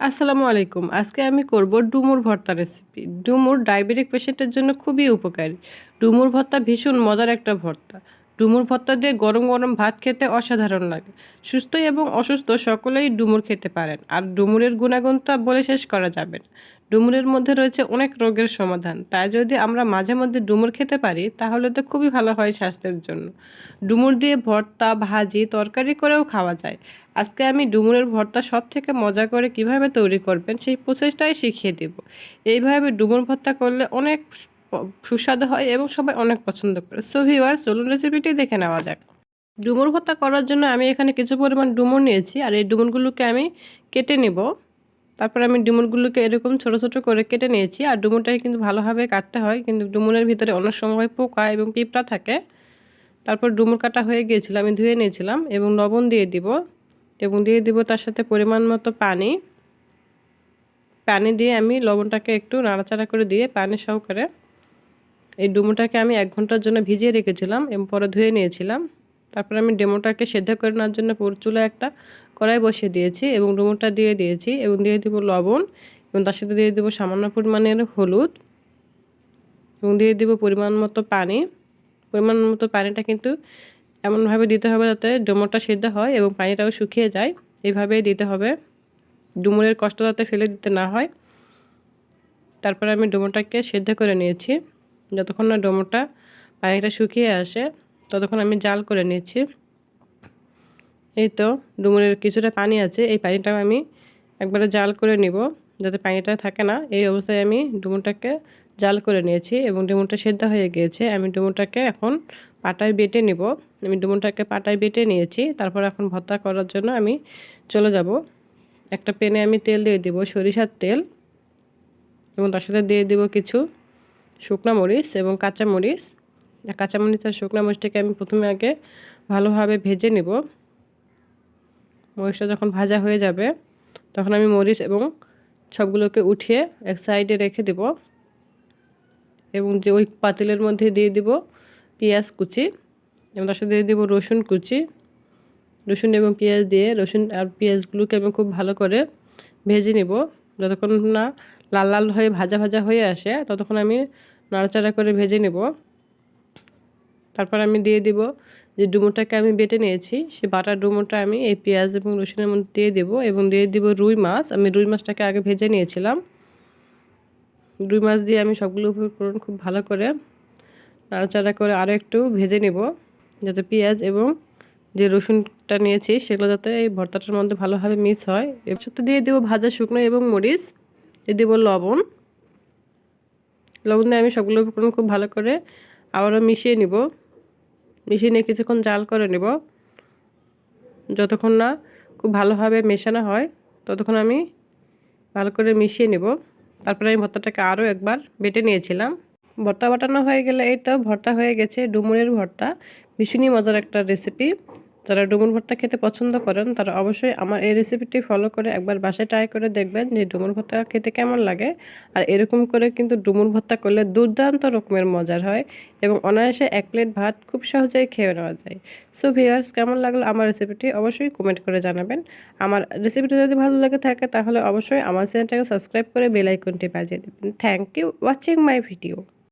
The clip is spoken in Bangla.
আসসালামু আলাইকুম। আজকে আমি করব ডুমুর ভর্তা রেসিপি ডুমুর ডায়াবেটিক পেশেন্টের জন্য খুবই উপকারী। ডুমুর ভর্তা ভীষণ মজার একটা ভর্তা। ডুমুর ভর্তা দিয়ে গরম গরম ভাত খেতে অসাধারণ লাগে। সুস্থ এবং অসুস্থ সকলেই ডুমুর খেতে পারেন। আর ডুমুরের গুণাগুণ তো বলে শেষ করা যাবে না। ডুমুরের মধ্যে রয়েছে অনেক রোগের সমাধান। তাই যদি আমরা মাঝে মধ্যে ডুমুর খেতে পারি, তাহলে তো খুবই ভালো হয় স্বাস্থ্যের জন্য। ডুমুর দিয়ে ভর্তা, ভাজি, তরকারি করেও খাওয়া যায়। আজকে আমি ডুমুরের ভর্তা সব থেকে মজা করে কীভাবে তৈরি করবেন সেই প্রসেসটাই শিখিয়ে দেব। এইভাবে ডুমুর ভর্তা করলে অনেক সুস্বাদু হয় এবং সবাই অনেক পছন্দ করে। সো ভিওয়ার চলুন রেসিপিটি দেখে নেওয়া যাক। ডুমুর ভর্তা করার জন্য আমি এখানে কিছু পরিমাণ ডুমুর নিয়েছি আর এই ডুমুরগুলোকে আমি কেটে নেব। তারপর আমি ডুমুরগুলোকে এরকম ছোট ছোট করে কেটে নিয়েছি আর ডুমুরটাকে কিন্তু ভালোভাবে কাটতে হয় কিন্তু ডুমুরের ভিতরে অনেক সময় পোকা এবং পিঁপড়া থাকে। তারপর ডুমুর কাটা হয়ে গিয়েছিল, আমি ধুয়ে নিয়েছিলাম এবং লবণ দিয়ে দিব। এবং দিয়ে দিব তার সাথে পরিমাণ মতো পানি। পানি দিয়ে আমি লবণটাকে একটু নাড়াচাড়া করে দিয়ে পানি সহকারে এই ডুমোটাকে আমি এক ঘণ্টার জন্য ভিজিয়ে রেখেছিলাম এবং পরে ধুয়ে নিয়েছিলাম। তারপর আমি ডেমোটাকে সেদ্ধ করে নেওয়ার জন্য চুলা একটা কড়াই বসিয়ে দিয়েছি এবং ডুমোটা দিয়ে দিয়েছি এবং দিয়ে দেবো লবণ এবং তার সাথে দিয়ে দেবো সামান্য পরিমাণের হলুদ এবং দিয়ে দেবো পরিমাণ মতো পানি। পরিমাণ মতো পানিটা কিন্তু এমনভাবে দিতে হবে যাতে ডুমোরটা সেদ্ধ হয় এবং পানিটাও শুকিয়ে যায়। এইভাবেই দিতে হবে। ডুমুরের কষ্ট যাতে ফেলে দিতে না হয়। তারপরে আমি ডুমোরটাকে সেদ্ধ করে নিয়েছি। যতক্ষণ না ডুমোরটা পানিটা শুকিয়ে আসে, ততক্ষণ আমি জাল করে নিয়েছি এই তো ডুমুরের কিছুটা পানি আছে, এই পানিটা আমি একবারে জাল করে নিব। যাতে পানিটা থাকে না, এই অবস্থায় আমি ডুমুরটাকে জাল করে নিয়েছি এবং ডুমুরটা সেদ্ধ হয়ে গিয়েছে। আমি ডুমুরটাকে এখন পাটায় বেটে নিব। আমি ডুমুরটাকে পাটায় বেটে নিয়েছি, তারপর এখন ভর্তা করার জন্য আমি চলে যাব। একটা পেনে আমি তেল দিয়ে দিব, সরিষার তেল, এবং তার সাথে দিয়ে দিব কিছু শুকনো মরিচ এবং কাঁচা মরিচ। কাঁচা মরিচ আর শুকনো মরিচটাকে আমি প্রথমে আগে ভালোভাবে ভেজে নেব। মরিচটা যখন ভাজা হয়ে যাবে, তখন আমি মরিচ এবং সবগুলোকে উঠিয়ে এক সাইডে রেখে দেব এবং যে ওই পাতিলের মধ্যে দিয়ে দিব পেঁয়াজ কুচি এবং তার সাথে দিয়ে দেবো রসুন কুচি। রসুন এবং পেঁয়াজ দিয়ে, রসুন আর পেঁয়াজগুলোকে আমি খুব ভালো করে ভেজে নিব। যতক্ষণ না লাল লাল হয়ে ভাজা ভাজা হয়ে আসে, ততক্ষণ আমি নাড়াচাড়া করে ভেজে নেব। তারপর আমি দিয়ে দিব যে ডুমোটাকে আমি বেটে নিয়েছি, সে বাটার ডুমোটা আমি এই পেঁয়াজ এবং রসুনের মধ্যে দিয়ে দেবো এবং দিয়ে দিব রুই মাছ। আমি রুই মাছটাকে আগে ভেজে নিয়েছিলাম। রুই মাছ দিয়ে আমি সবগুলো উপকরণ খুব ভালো করে নাড়াচাড়া করে আরও একটু ভেজে নেব, যাতে পেঁয়াজ এবং যে রসুনটা নিয়েছি, সেগুলো যাতে এই ভর্তাটার মধ্যে ভালোভাবে মিক্স হয়। এর সাথে দিয়ে দেবো ভাজা শুকনো এবং মরিচ, দিয়ে দেবো লবণ। লবণ দিয়ে আমি সবগুলো উপকরণ খুব ভালো করে আবারও মিশিয়ে নিব। মিশিয়ে নিয়ে কিছুক্ষণ জাল করে নেব। যতক্ষণ না খুব ভালোভাবে মেশানো হয়, ততক্ষণ আমি ভালো করে মিশিয়ে নেব। তারপরে আমি ভর্তাটাকে আরও একবার বেটে নিয়েছিলাম। ভর্তা বাটানো হয়ে গেলে এই তো ভর্তা হয়ে গেছে, ডুমুরের ভর্তা। ভীষণই মজার একটা রেসিপি যারা ডুমুর ভর্তা খেতে পছন্দ করেন, তারা অবশ্যই আমার এই রেসিপিটি ফলো করে একবার বাসায় ট্রাই করে দেখবেন যে ডুমুর ভর্তা খেতে কেমন লাগে। আর এরকম করে কিন্তু ডুমুর ভর্তা করলে দুর্দান্ত রকমের মজার হয় এবং অনায়াসে এক প্লেট ভাত খুব সহজেই খেয়ে নেওয়া যায়। সো ভিউয়ার্স কেমন লাগল আমার রেসিপিটি অবশ্যই কমেন্ট করে জানাবেন। আমার রেসিপিটি যদি ভালো লাগে থাকে, তাহলে অবশ্যই আমার চ্যানেলটাকে সাবস্ক্রাইব করে বেল আইকনটি বাজিয়ে দেবেন। Thank you watching my video